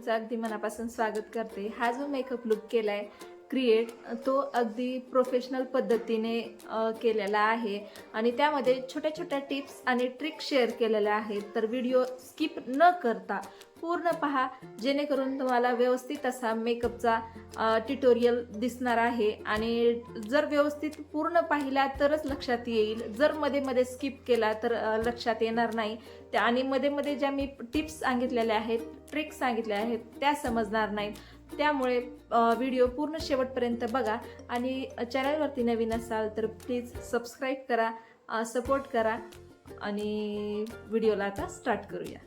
तुमचं अगदी मनापासून स्वागत करते. हा जो मेकअप लुक केलाय क्रिएट तो अगदी प्रोफेशनल पद्धतीने केलेला आहे. आणि त्यामध्ये छोट्या छोट्या टिप्स आणि ट्रिक शेअर केलेल्या आहेत. तर व्हिडिओ स्किप न करता पूर्ण पहा. जेणेकरून तुम्हाला व्यवस्थित असा मेकअपचा ट्युटोरियल दिसणार आहे. आणि जर व्यवस्थित पूर्ण पाहिला तरच लक्षात येईल. जर मध्ये मध्ये स्किप केला तर लक्षात येणार नाही. त्या आणि मध्ये मध्ये ज्या मी टिप्स सांगितलेल्या आहेत ट्रिक्स सांगितल्या आहेत त्या समजणार नाहीत. त्यामुळे व्हिडिओ पूर्ण शेवटपर्यंत बघा आणि चॅनलवरती नवीन असाल तर प्लीज सबस्क्राईब करा सपोर्ट करा आणि व्हिडिओला आता स्टार्ट करूया.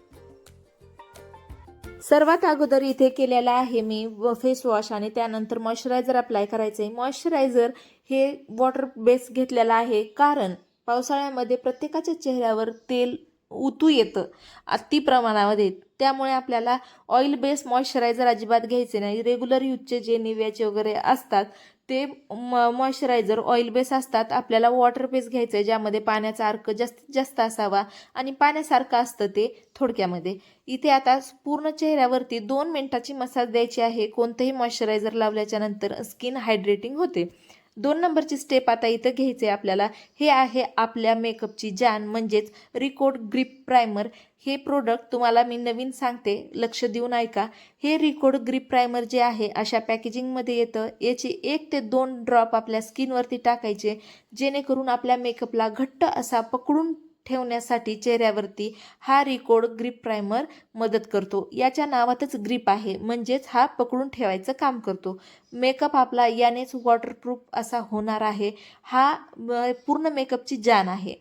सर्वात अगोदर इथे केलेला आहे मी फेस वॉश आणि त्यानंतर मॉइश्चरायझर अप्लाय करायचं आहे मॉइश्चरायझर हे वॉटर बेस घेतलेला आहे कारण पावसाळ्यामध्ये प्रत्येकाच्या चेहऱ्यावर तेल उतू येतं. अति प्रमाणामध्ये त्यामुळे आपल्याला ऑइल बेस मॉइश्चरायझर अजिबात घ्यायचे नाही. रेग्युलर यूजचे जे निव्याचे वगैरे असतात ते मॉइश्चरायझर ऑइल बेस असतात. आपल्याला वॉटर बेस घ्यायचं आहे ज्यामध्ये पाण्याचा अर्क जास्तीत जास्त असावा आणि पाण्यासारखं असतं ते थोडक्यामध्ये. इथे आता पूर्ण चेहऱ्यावरती दोन मिनिटाची मसाज द्यायची आहे. कोणतंही मॉइश्चरायझर लावल्याच्या नंतर स्किन हायड्रेटिंग होते. दोन नंबरची स्टेप आता इथं घ्यायचे आपल्याला. हे आहे आपल्या मेकअपची जान म्हणजेच रिकोड ग्रिप प्रायमर हे प्रोडक्ट तुम्हाला मी नवीन सांगते लक्ष देऊन ऐका. हे रिकोड ग्रिप प्रायमर जे आहे अशा पॅकेजिंगमध्ये येतं. याचे एक ते दोन ड्रॉप आपल्या स्किनवरती टाकायचे जेणेकरून आपल्या मेकअपला घट्ट असा पकडून ठेवण्यासाठी चेहऱ्यावरती हा रिकोड ग्रीप प्रायमर मदत करतो. याच्या नावातच ग्रीप आहे. म्हणजेच हा पकडून ठेवायचं काम करतो. मेकअप आपला यानेच वॉटरप्रूफ असा होणार आहे. हा पूर्ण मेकअपची जान आहे.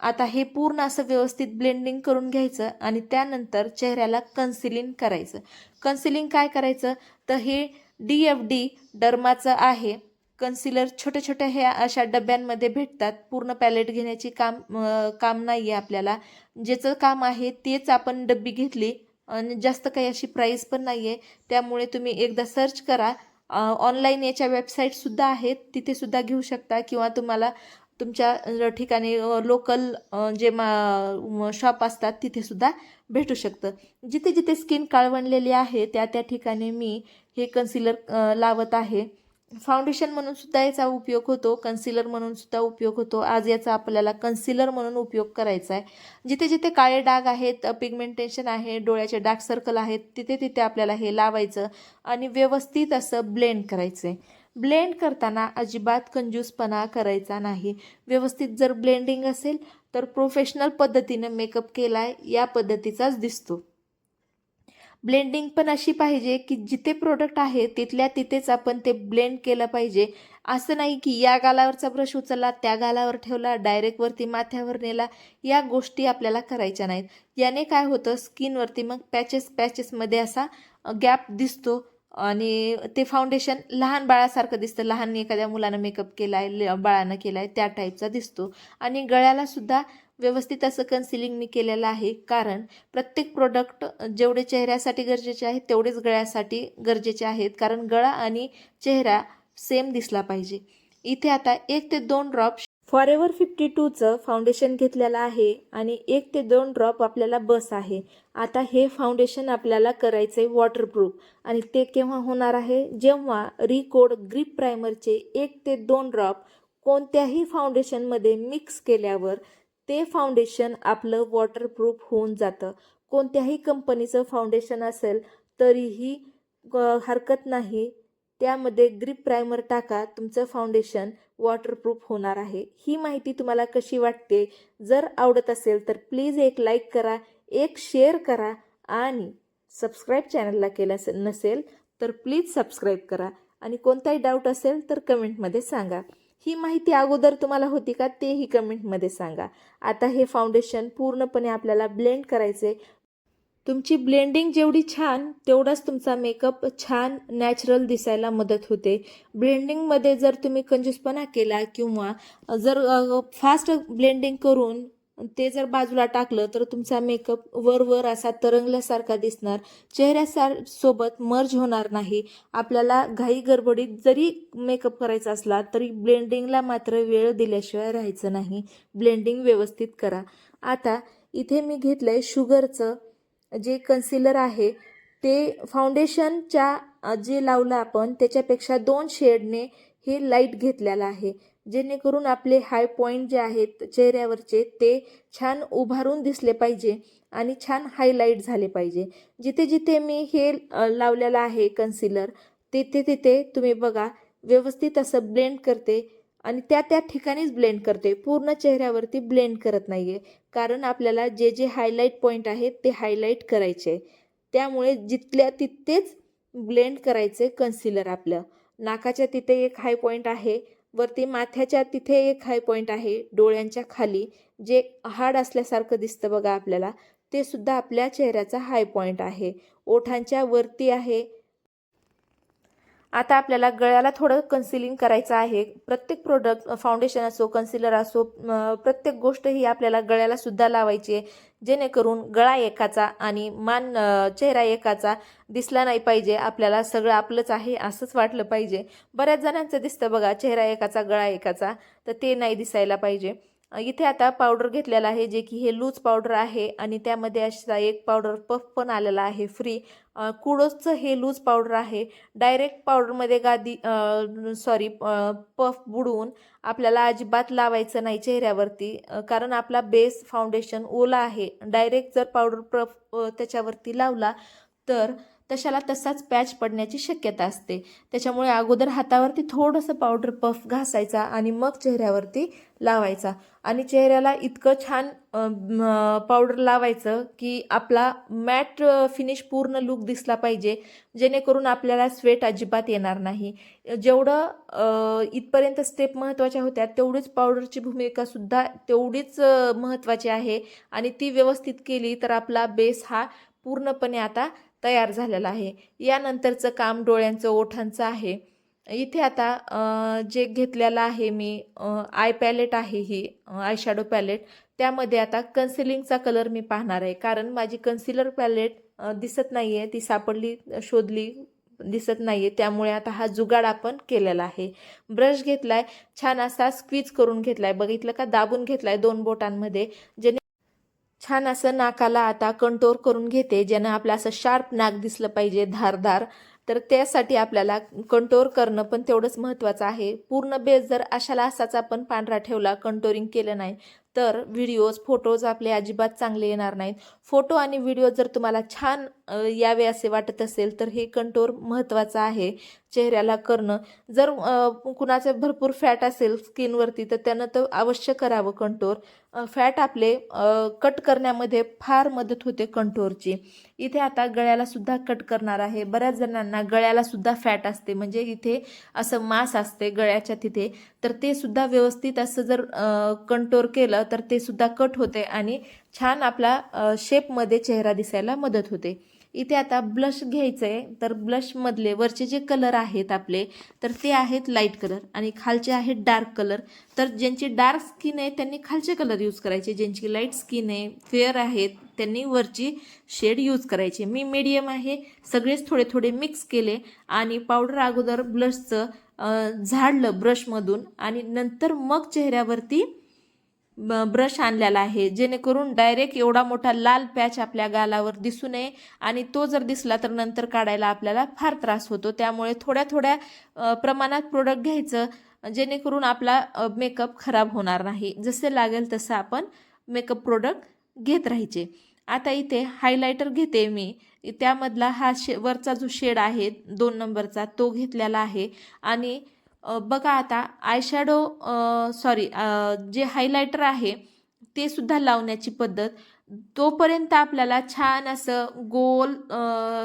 आता हे पूर्ण असं व्यवस्थित ब्लेंडिंग करून घ्यायचं आणि त्यानंतर चेहऱ्याला कन्सिलिंग करायचं. कन्सिलिंग काय करायचं? तर हे डी एफ डी डर्माचं आहे. कन्सिलर छोट्या छोट्या ह्या अशा डब्यांमध्ये भेटतात. पूर्ण पॅलेट घेण्याची काम काम नाही आहे आपल्याला. ज्याचं काम आहे तेच आपण डब्बी घेतली. आणि जास्त काही अशी प्राईस पण नाही आहे त्यामुळे तुम्ही एकदा सर्च करा. ऑनलाईन याच्या वेबसाईटसुद्धा आहेत. तिथे सुद्धा घेऊ शकता किंवा तुम्हाला तुमच्या ठिकाणी लोकल जे मा शॉप असतात तिथे सुद्धा भेटू शकतं. जिथे जिथे स्किन काळवणलेली आहे त्या त्या ठिकाणी मी हे कन्सिलर लावत आहे. फाउंडेशन म्हणून सुद्धा याचा उपयोग होतो कन्सिलर म्हणून सुद्धा उपयोग होतो. आज याचा आपल्याला कन्सिलर म्हणून उपयोग करायचा आहे. जिथे जिथे काळे डाग आहेत पिगमेंटेशन आहे डोळ्याचे डार्क सर्कल आहेत तिथे तिथे आपल्याला हे लावायचं आणि व्यवस्थित असं ब्लेंड करायचं आहे ब्लेंड करताना अजिबात कंजूसपणा करायचा नाही. व्यवस्थित जर ब्लेंडिंग असेल तर प्रोफेशनल पद्धतीनं मेकअप केला आहे या पद्धतीचाच दिसतो. ब्लेंडिंग पण अशी पाहिजे की जिथे प्रोडक्ट आहे तिथल्या तिथेच आपण ते ब्लेंड केलं पाहिजे. असं नाही की या गालावरचा ब्रश उचलला त्या गालावर ठेवला डायरेक्टवरती माथ्यावर नेला या गोष्टी आपल्याला करायच्या नाहीत. याने काय होतं स्किनवरती मग पॅचेस पॅचेसमध्ये असा गॅप दिसतो आणि ते फाउंडेशन लहान बाळासारखं दिसतं. लहान एखाद्या मुलानं मेकअप केला आहे बाळानं केला आहे त्या टाईपचा दिसतो. आणि गळ्याला सुद्धा व्यवस्थित असं कन्सिलिंग मी केलेलं आहे. कारण प्रत्येक प्रोडक्ट जेवढे चेहऱ्यासाठी गरजेचे आहेत तेवढेच गळ्यासाठी गरजेचे आहेत. कारण गळा आणि चेहरा सेम दिसला पाहिजे. इथे आता एक ते दोन ड्रॉप फॉर एव्हर फिफ्टी टूचं फाउंडेशन घेतलेलं आहे आणि एक ते दोन ड्रॉप आपल्याला बस आहे. आता हे फाउंडेशन आपल्याला करायचं आहे वॉटरप्रूफ आणि ते केव्हा होणार आहे? जेव्हा रिकोड ग्रीप प्रायमरचे एक ते दोन ड्रॉप कोणत्याही फाउंडेशनमध्ये मिक्स केल्यावर ते फाउंडेशन आपलं वॉटरप्रूफ होऊन जातं. कोणत्याही कंपनीचं फाउंडेशन असेल तरीही हरकत नाही. त्यामध्ये ग्रीप प्रायमर टाका तुमचं फाउंडेशन वॉटरप्रूफ होणार आहे. ही माहिती तुम्हाला कशी वाटते? जर आवडत असेल तर प्लीज एक लाईक करा एक शेअर करा आणि सबस्क्राईब चॅनलला केलं असेल नसेल तर प्लीज सबस्क्राईब करा. आणि कोणताही डाऊट असेल तर कमेंटमध्ये सांगा. ही माहिती अगोदर तुम्हाला होती का तेही कमेंटमध्ये सांगा. आता हे फाउंडेशन पूर्णपणे आपल्याला ब्लेंड करायचे तुमची ब्लेंडिंग जेवढी छान तेवढाच तुमचा मेकअप छान नॅचरल दिसायला मदत होते. ब्लेंडिंगमध्ये जर तुम्ही कंजूसपणा केला किंवा जर फास्ट ब्लेंडिंग करून ते जर बाजूला टाकलं तर तुमचा मेकअप वर वर असा तरंगल्यासारखा दिसणार. चेहऱ्यासार सोबत मर्ज होणार नाही. आपल्याला घाई गडबडीत जरी मेकअप करायचा असला तरी ब्लेंडिंगला मात्र वेळ दिल्याशिवाय राहायचं नाही. ब्लेंडिंग व्यवस्थित करा. आता इथे मी घेतलं आहे शुगरचं जे कन्सिलर आहे ते फाउंडेशनच्या जे लावलं आपण त्याच्यापेक्षा दोन शेडने हे लाइट घेतलेलं आहे. जेणेकरून आपले हाय पॉईंट जे आहेत चेहऱ्यावरचे ते छान उभारून दिसले पाहिजे आणि छान हायलाईट झाले पाहिजे. जिथे जिथे मी हे लावलेलं आहे कन्सिलर तिथे तिथे तुम्ही बघा व्यवस्थित असं ब्लेंड करते आणि त्या त्या ठिकाणीच ब्लेंड करते. पूर्ण चेहऱ्यावरती ब्लेंड करत नाही आहे कारण आपल्याला जे जे हायलाईट पॉईंट आहेत ते हायलाईट करायचे. आहे. त्यामुळे जिथल्या तिथेच ब्लेंड करायचे कन्सिलर आपलं. नाकाच्या तिथे एक हाय पॉईंट आहे वरती माथ्याच्या तिथे एक हाय पॉईंट आहे डोळ्यांच्या खाली. जे हाड असल्यासारखं दिसतं बघा आपल्याला ते सुद्धा आपल्या चेहऱ्याचा हाय पॉईंट आहे. ओठांच्या वरती आहे आता आपल्याला गळ्याला थोडं कन्सिलिंग करायचं आहे. प्रत्येक प्रोडक्ट फाउंडेशन असो कन्सिलर असो प्रत्येक गोष्ट ही आपल्याला गळ्याला सुद्धा लावायची आहे. जेणेकरून गळा एकाचा आणि मान चेहरा एकाचा दिसला नाही पाहिजे. आपल्याला सगळं आपलंच आहे असंच वाटलं पाहिजे. बऱ्याच जणांचं दिसतं बघा चेहरा एकाचा गळा एकाचा तर ते नाही दिसायला पाहिजे. इथे आता पावडर घेतलेला आहे जे की हे लूज पावडर आहे आणि त्यामध्ये असा एक पावडर पफ पण आलेला आहे फ्री कुडोसचं हे लूज पावडर आहे. डायरेक्ट पावडरमध्ये गादी सॉरी पफ बुडवून आपल्याला अजिबात लावायचं नाही चेहऱ्यावरती कारण आपला बेस फाउंडेशन ओला आहे. डायरेक्ट जर पावडर पफ त्याच्यावरती लावला तर तशाला तसाच पॅच पडण्याची शक्यता असते. त्याच्यामुळे अगोदर हातावरती थोडंसं पावडर पफ घासायचा आणि मग चेहऱ्यावरती लावायचा. आणि चेहऱ्याला इतकं छान पावडर लावायचं की आपला मॅट फिनिश पूर्ण लुक दिसला पाहिजे. जेणेकरून आपल्याला स्वेट अजिबात येणार नाही. जेवढं इथपर्यंत स्टेप महत्त्वाच्या होत्या तेवढीच पावडरची भूमिकासुद्धा तेवढीच महत्त्वाची आहे. आणि ती व्यवस्थित केली तर आपला बेस हा पूर्णपणे आता तयार झालेला आहे. यानंतरचं काम डोळ्यांचं ओठांचं आहे. इथे आता जे घेतलेलं आहे मी आय पॅलेट आहे ही आय शॅडो पॅलेट त्यामध्ये आता कन्सिलिंगचा कलर मी पाहणार आहे. कारण माझी कन्सिलर पॅलेट दिसत नाही आहे ती सापडली शोधली दिसत नाही आहे त्यामुळे आता हा जुगाड आपण केलेला आहे. ब्रश घेतलाय. छान असा स्क्वीज करून घेतलाय. बघितलं का? दाबून घेतलाय दोन बोटांमध्ये. जेणे छान असं नाकाला आता कंटोर करून घेते ज्यानं आपलं असं शार्प नाक दिसलं पाहिजे धारदार. तर त्यासाठी आपल्याला कंटोर करणं पण तेवढंच महत्त्वाचं आहे. पूर्ण बेस जर अशाला असाच आपण पांढरा ठेवला कंटोरिंग केलं नाही तर व्हिडिओज फोटोज आपले अजिबात चांगले येणार नाहीत. फोटो आणि व्हिडिओ जर तुम्हाला छान यावे असे वाटत असेल तर हे कंटोर महत्त्वाचं आहे. चेहऱ्याला करणं. जर कुणाचं भरपूर फॅट असेल स्किनवरती तर त्यानं तर अवश्य करावं कंटोर फॅट आपले कट करण्यामध्ये फार मदत होते कंटोरची इथे आता गळ्याला सुद्धा कट करणार आहे. बऱ्याच जणांना गळ्याला सुद्धा फॅट असते. म्हणजे इथे असं मास असते गळ्याच्या तिथे. तर ते सुद्धा व्यवस्थित असं जर कंटोर केलं तर ते सुद्धा कट होते आणि छान आपला शेपमध्ये चेहरा दिसायला मदत होते. इथे आता ब्लश घ्यायचं आहे तर ब्लशमधले वरचे जे कलर आहेत आपले तर ते आहेत लाइट कलर आणि खालचे आहेत डार्क कलर तर ज्यांची डार्क स्किन आहे त्यांनी खालचे कलर यूज करायचे. ज्यांची लाइट स्किन आहे फेअर आहेत त्यांनी वरची शेड यूज करायचे. मी मीडियम आहे सगळेच थोडे थोडे मिक्स केले आणि पावडर अगोदर ब्लशचं झाडलं ब्रशमधून आणि नंतर मग चेहऱ्यावरती ब्रश आणलेला आहे. जेणेकरून डायरेक्ट एवढा मोठा लाल पॅच आपल्या गालावर दिसू नये आणि तो जर दिसला तर नंतर काढायला आपल्याला फार त्रास होतो. त्यामुळे थोड्या थोड्या प्रमाणात प्रोडक्ट घ्यायचं जेणेकरून आपला मेकअप खराब होणार नाही. जसे लागेल तसं आपण मेकअप प्रोडक्ट घेत राहायचे. आता इथे हायलायटर घेते मी. त्यामधला हा शे वरचा जो शेड आहे दोन नंबरचा तो घेतलेला आहे. आणि बघा आता आयशॅडो सॉरी जे हायलायटर आहे ते सुद्धा लावण्याची पद्धत. तोपर्यंत आपल्याला छान असं गोल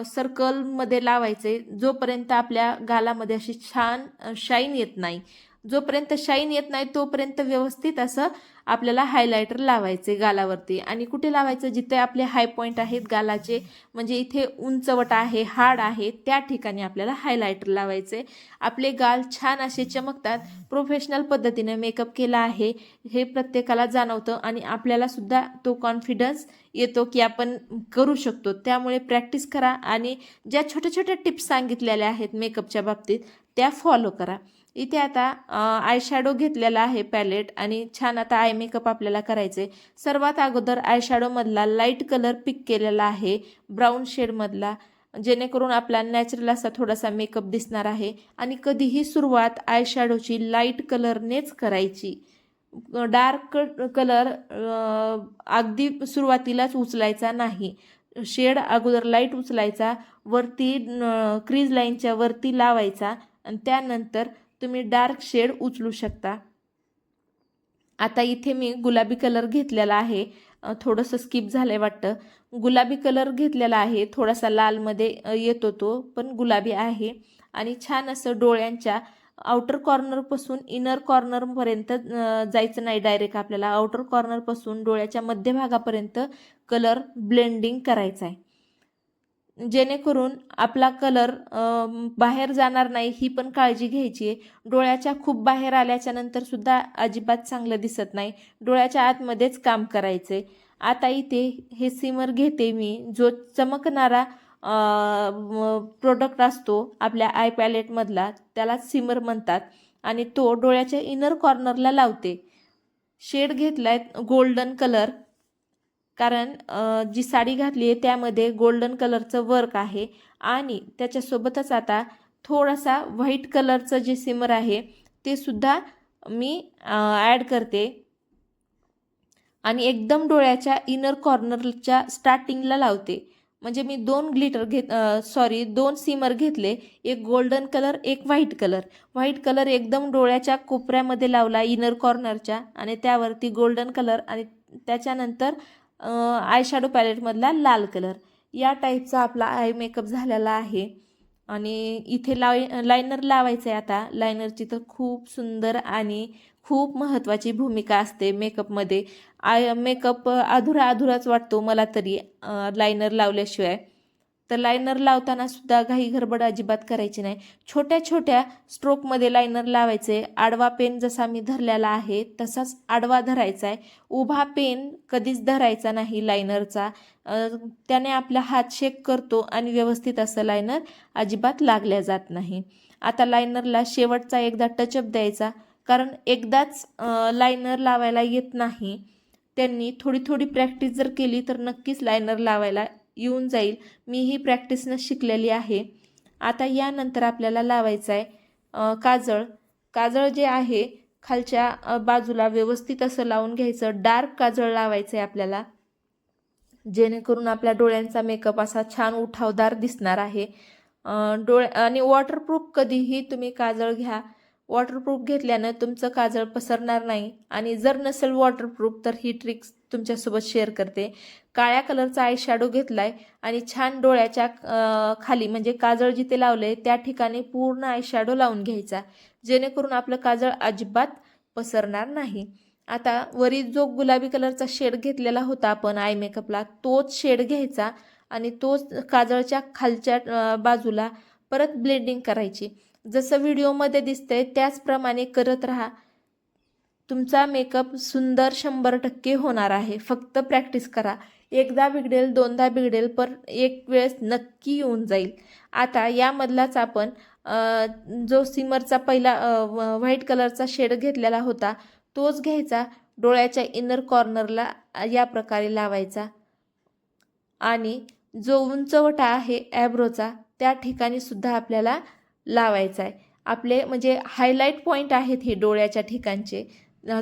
सर्कलमध्ये लावायचे जोपर्यंत आपल्या गालामध्ये अशी छान शाईन येत नाही. जोपर्यंत शाईन येत नाही तोपर्यंत व्यवस्थित असं आपल्याला हायलायटर लावायचे गालावरती. आणि कुठे लावायचं? जिथे आपले हाय पॉईंट आहेत गालाचे म्हणजे इथे उंचवट आहे हाड आहे त्या ठिकाणी आपल्याला हायलायटर लावायचे. आपले गाल छान असे चमकतात. प्रोफेशनल पद्धतीने मेकअप केला आहे हे प्रत्येकाला जाणवतं. आणि आपल्याला सुद्धा तो कॉन्फिडन्स येतो की आपण करू शकतो. त्यामुळे प्रॅक्टिस करा आणि ज्या छोट्या छोट्या टिप्स सांगितलेल्या आहेत मेकअपच्या बाबतीत त्या फॉलो करा. इथे आता आय शॅडो घेतलेला आहे पॅलेट आणि छान आता आय मेकअप आपल्याला करायचे सर्वात अगोदर आय शॅडोमधला लाइट कलर पिक केलेला आहे ब्राऊन शेडमधला जेणेकरून आपला नॅचरल असा थोडासा मेकअप दिसणार आहे. आणि कधीही सुरुवात आय शॅडोची लाइट कलरनेच करायची. डार्क कलर अगदी सुरुवातीलाच उचलायचा नाही. शेड अगोदर लाइट उचलायचा वरती क्रीज लाईनच्या वरती लावायचा आणि त्यानंतर तुम्ही डार्क शेड उचलू शकता. आता इथे मी गुलाबी कलर घेतलेला आहे. थोडंसं स्किप झालं आहे वाटतं. गुलाबी कलर घेतलेला आहे. थोडासा लालमध्ये येतो तो पण गुलाबी आहे. आणि छान असं डोळ्यांच्या आउटर कॉर्नरपासून इनर कॉर्नरपर्यंत जायचं नाही डायरेक्ट आपल्याला. आउटर कॉर्नरपासून डोळ्याच्या मध्यभागापर्यंत कलर ब्लेंडिंग करायचा आहे. जेणेकरून आपला कलर बाहेर जाणार नाही ही पण काळजी घ्यायची आहे. डोळ्याच्या खूप बाहेर आल्याच्यानंतर सुद्धा अजिबात चांगलं दिसत नाही. डोळ्याच्या आतमध्येच काम करायचे आता इथे हे सिमर घेते मी. जो चमकणारा प्रोडक्ट असतो आपल्या आय पॅलेटमधला त्याला सिमर म्हणतात. आणि तो डोळ्याच्या इनर कॉर्नरला लावते. शेड घेतलाय गोल्डन कलर कारण जी साडी घातली आहे त्यामध्ये गोल्डन कलरचं वर्क आहे. आणि त्याच्यासोबतच आता थोडासा व्हाईट कलरचं जे सिमर आहे ते सुद्धा मी ॲड करते. आणि एकदम डोळ्याच्या इनर कॉर्नरच्या स्टार्टिंगला लावते. म्हणजे मी दोन ग्लिटर घेत सॉरी दोन सिमर घेतले. एक गोल्डन कलर एक व्हाईट कलर व्हाईट कलर एकदम डोळ्याच्या कोपऱ्यामध्ये लावला इनर कॉर्नरच्या आणि त्यावरती गोल्डन कलर आणि त्याच्यानंतर आय शॅडो पॅलेटमधला लाल कलर या टाईपचा आपला आय मेकअप झालेला आहे. आणि इथे लाय लायनर लावायचं आहे आता लायनरची तर खूप सुंदर आणि खूप महत्त्वाची भूमिका असते मेकअपमध्ये आय मेकअप अधुरा अधुराच वाटतो मला तरी लायनर लावल्याशिवाय. तर लायनर लावताना सुद्धा घाई गडबड अजिबात करायची नाही. छोट्या छोट्या स्ट्रोकमध्ये लायनर लावायचे. आडवा पेन जसा मी धरलेला आहे तसाच आडवा धरायचा आहे. उभा पेन कधीच धरायचा नाही लायनरचा त्याने आपला हात शेक करतो आणि व्यवस्थित असं लायनर अजिबात लागल्या जात नाही. आता लायनरला शेवटचा एकदा टचअप द्यायचा. कारण एकदाच लायनर लावायला येत नाही. त्यांनी थोडी थोडी प्रॅक्टिस जर केली तर नक्कीच लायनर लावायला येऊन जाईल. मी ही प्रॅक्टिसनं शिकलेली आहे. आता यानंतर आपल्याला लावायचं आहे काजळ. काजळ जे आहे खालच्या बाजूला व्यवस्थित असं लावून घ्यायचं. डार्क काजळ लावायचं आहे आपल्याला. जेणेकरून आपल्या डोळ्यांचा मेकअप असा छान उठावदार दिसणार आहे. डोळ्या आणि वॉटरप्रूफ कधीही तुम्ही काजळ घ्या. वॉटरप्रूफ घेतल्यानं तुमचं काजळ पसरणार नाही. आणि जर नसेल वॉटरप्रूफ तर ही ट्रिक्स तुमच्यासोबत शेअर करते. काळ्या कलरचा आय शॅडो घेतला आहे आणि छान डोळ्याच्या खाली म्हणजे काजळ जिथे लावलं आहे त्या ठिकाणी पूर्ण आय शॅडो लावून घ्यायचा. जेणेकरून आपलं काजळ अजिबात पसरणार नाही. आता वरी जो गुलाबी कलरचा शेड घेतलेला होता आपण आय मेकअपला तोच शेड घ्यायचा आणि तोच काजळच्या खालच्या बाजूला परत ब्लेंडिंग करायची. जसं व्हिडिओमध्ये दिसतंय त्याचप्रमाणे करत राहा. तुमचा मेकअप सुंदर शंभर टक्के होणार आहे. फक्त प्रॅक्टिस करा. एकदा बिघडेल दोनदा बिघडेल पण एक वेळेस नक्की येऊन जाईल. आता यामधलाच आपण जो सिमरचा पहिला व्हाईट कलरचा शेड घेतलेला होता तोच घ्यायचा. डोळ्याच्या इनर कॉर्नरला या प्रकारे लावायचा. आणि जो उंचवटा आहे ॲब्रोचा त्या ठिकाणी सुद्धा आपल्याला लावायचा आहे. आपले म्हणजे हायलाईट पॉईंट आहेत हे डोळ्याच्या ठिकाणचे.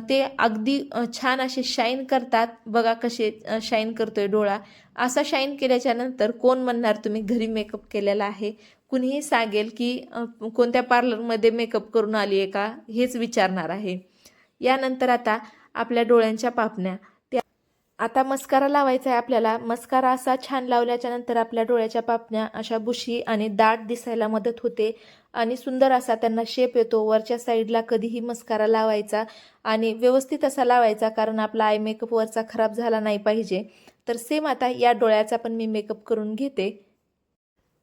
ते अगदी छान असे शाईन करतात. बघा कसे शाईन करतोय डोळा. असा शाईन केल्याच्यानंतर कोण म्हणणार तुम्ही घरी मेकअप केलेला आहे? कुणीही सांगेल की कोणत्या पार्लरमध्ये मेकअप करून आली आहे का? हेच विचारणार आहे. यानंतर आता आपल्या डोळ्यांच्या पापण्या. आता मस्कारा लावायचा आहे आपल्याला. मस्कारा असा छान लावल्याच्या नंतर आपल्या डोळ्याच्या पापण्या अशा बुशी आणि दाट दिसायला मदत होते आणि सुंदर असा त्यांना शेप येतो. वरच्या साईडला कधीही मस्कारा लावायचा आणि व्यवस्थित असा लावायचा कारण आपला आय मेकअप वरचा खराब झाला नाही पाहिजे. तर सेम आता या डोळ्याचा पण मी मेकअप करून घेते.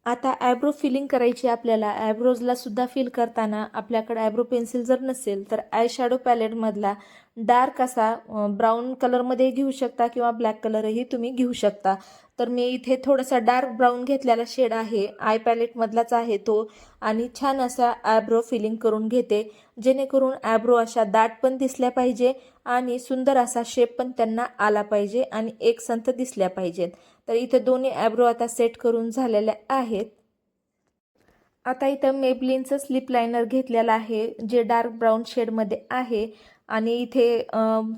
आता ॲब्रो फिलिंग करायची आपल्याला. ॲब्रोजला सुद्धा फिल करताना आपल्याकडे ॲब्रो पेन्सिल जर नसेल तर आय शॅडो पॅलेटमधला डार्क असा ब्राऊन कलरमध्ये घेऊ शकता किंवा ब्लॅक कलरही तुम्ही घेऊ शकता. तर मी इथे थोडासा डार्क ब्राऊन घेतलेला शेड आहे. आय पॅलेटमधलाच आहे तो. आणि छान असा ॲब्रो फिलिंग करून घेते. जेणेकरून ॲब्रो अशा दाट पण दिसल्या पाहिजे आणि सुंदर असा शेप पण त्यांना आला पाहिजे आणि एक संत दिसल्या पाहिजेत. तर इथं दोन्ही ॲब्रो आता सेट करून झालेल्या आहेत. आता इथं मेबलिनचं स्लिप लायनर घेतलेलं आहे जे डार्क ब्राऊन शेडमध्ये आहे. आणि इथे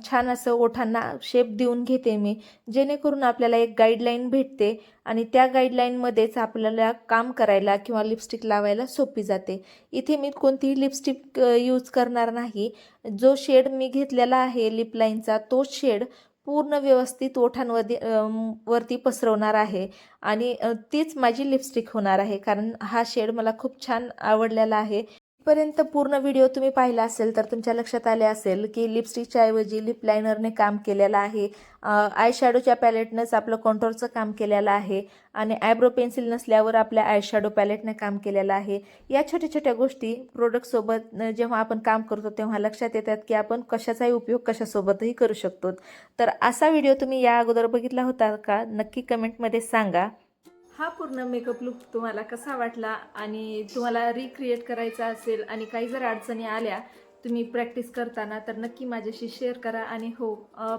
छान असं ओठांना शेप देऊन घेते मी जेणेकरून आपल्याला एक गाईडलाईन भेटते आणि त्या गाईडलाईनमध्येच आपल्याला काम करायला किंवा लिपस्टिक लावायला सोपी जाते. इथे मी कोणतीही लिपस्टिक यूज करणार नाही. जो शेड मी घेतलेला आहे लिपलाईनचा तो शेड पूर्ण व्यवस्थित ओठांवरती वरती पसरवणार आहे. आणि तीच माझी लिपस्टिक होणार आहे. कारण हा शेड मला खूप छान आवडलेला आहे. पर्यंत पूर्ण व्हिडिओ तुम्ही पाहिला असेल तर तुमच्या लक्षात आले असेल की लिपस्टिकच्या ऐवजी लिप लायनरने काम केलेलं आहे. आय शॅडोच्या पॅलेटनंच आपलं कॉन्टोरचं काम केलेलं आहे आणि आयब्रो पेन्सिल नसल्यावर आपल्या आय शॅडो पॅलेटने काम केलेलं आहे. या छोट्या छोट्या गोष्टी प्रोडक्टसोबत जेव्हा आपण काम करतो तेव्हा लक्षात येतात की आपण कशाचाही उपयोग कशासोबतही करू शकतो. तर असा व्हिडिओ तुम्ही या अगोदर बघितला होता का? नक्की कमेंटमध्ये सांगा. हा पूर्ण मेकअप लुक तुम्हाला कसा वाटला आणि तुम्हाला रिक्रिएट करायचा असेल आणि काही जर अडचणी आल्या तुम्ही प्रॅक्टिस करताना तर नक्की माझ्याशी शेअर करा आणि हो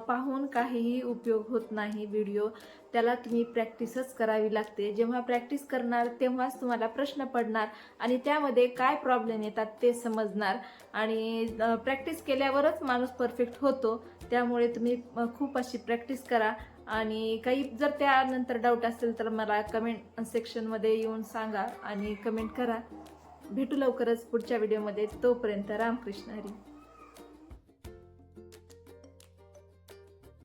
पाहून काहीही उपयोग होत नाही व्हिडिओ त्याला तुम्ही प्रॅक्टिसच करावी लागते. जेव्हा प्रॅक्टिस करणार तेव्हाच तुम्हाला प्रश्न पडणार आणि त्यामध्ये काय प्रॉब्लेम येतात ते समजणार. आणि प्रॅक्टिस केल्यावरच माणूस परफेक्ट होतो त्यामुळे तुम्ही खूप अशी प्रॅक्टिस करा. आणि काही जर त्यानंतर डाऊट असेल तर मला कमेंट सेक्शनमध्ये येऊन सांगा आणि कमेंट करा. भेटू लवकरच पुढच्या व्हिडिओमध्ये तोपर्यंत रामकृष्ण हरी.